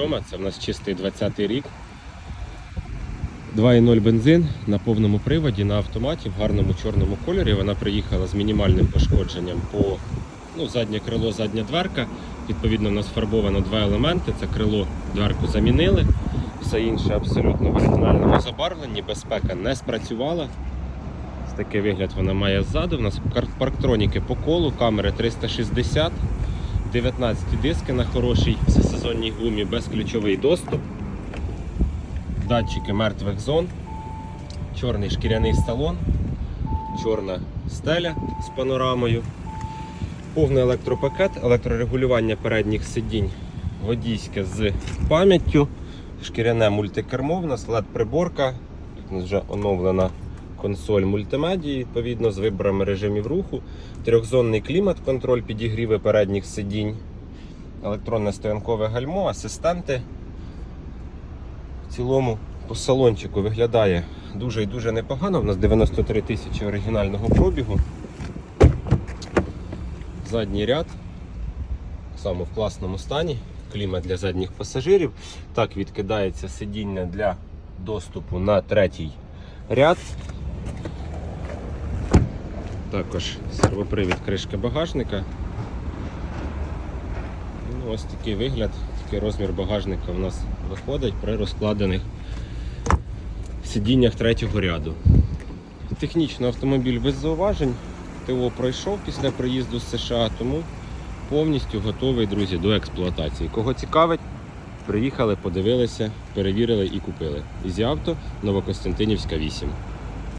7, це в нас чистий 20-й рік. 2,0 бензин на повному приводі на автоматі в гарному чорному кольорі. Вона приїхала з мінімальним пошкодженням по ну, заднє крило, задня дверка. Відповідно, у нас фарбовано два елементи. Це крило, дверку замінили. Все інше абсолютно в оригінальному забарвленні. Безпека не спрацювала. Такий вигляд вона має ззаду. У нас парктроніки по колу, камери 360, 19 диски на хорошій всесезонній гумі, безключовий доступ, датчики мертвих зон, чорний шкіряний салон, чорна стеля з панорамою, повний електропакет, електрорегулювання передніх сидінь, водійське з пам'яттю, шкіряне мультикермо, в нас led приборка, тут вже оновлена консоль мультимедії, відповідно, з виборами режимів руху, трьохзонний клімат-контроль, підігріви передніх сидінь, електронне стоянкове гальмо, асистенти. В цілому по салончику виглядає дуже і дуже непогано. У нас 93 тисячі оригінального пробігу. Задній ряд само в класному стані. Клімат для задніх пасажирів. Так відкидається сидіння для доступу на третій ряд. Також сервопривід кришки багажника. Ну, ось такий вигляд, такий розмір багажника у нас виходить при розкладених сидіннях третього ряду. Технічно автомобіль без зауважень. ТО пройшов після приїзду з США, тому повністю готовий, друзі, до експлуатації. Кого цікавить, приїхали, подивилися, перевірили і купили. Ізі авто Новокостянтинівська 8.